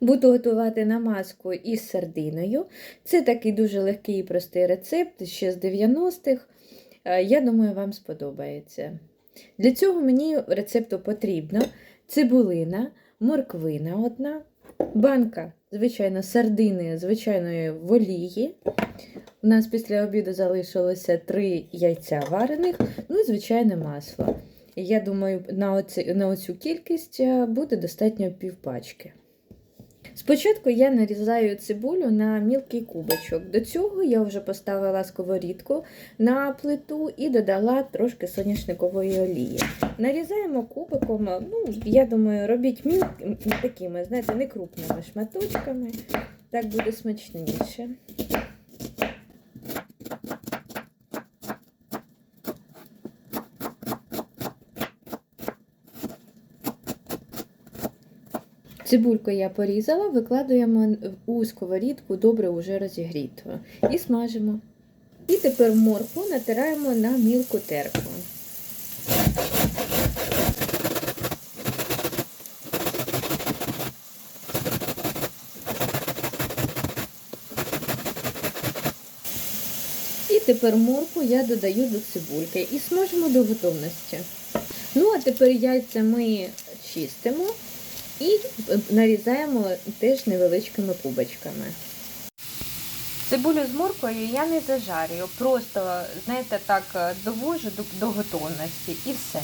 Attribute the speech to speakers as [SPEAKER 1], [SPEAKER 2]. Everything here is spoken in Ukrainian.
[SPEAKER 1] Буду готувати намазку із сардиною. Це такий дуже легкий і простий рецепт ще з 90-х. Е, Я думаю, вам сподобається. Для цього мені рецепту потрібно цибулина, морквина одна, банка, звичайно, сардини звичайної в олії. У нас після обіду залишилося три яйця варених, ну і звичайне масло. Я думаю, на, оці, на оцю кількість е, буде достатньо півпачки. Спочатку я нарізаю цибулю на мілкий кубочок. До цього я вже поставила сковорідку на плиту і додала трошки соняшникової олії. Нарізаємо кубиком, ну, я думаю, робіть мілкими, такими, знаєте, не крупними шматочками. Так буде смачніше. Цибульку я порізала, викладуємо у сковорідку добре уже розігріту і смажимо. І тепер моркву натираємо на мілку терку. І тепер моркву я додаю до цибульки і смажимо до готовності. Ну, а тепер яйця ми чистимо і нарізаємо теж невеличкими кубочками. Цибулю з морквою я не зажарюю, просто, знаєте, так довожу до, до готовності і все.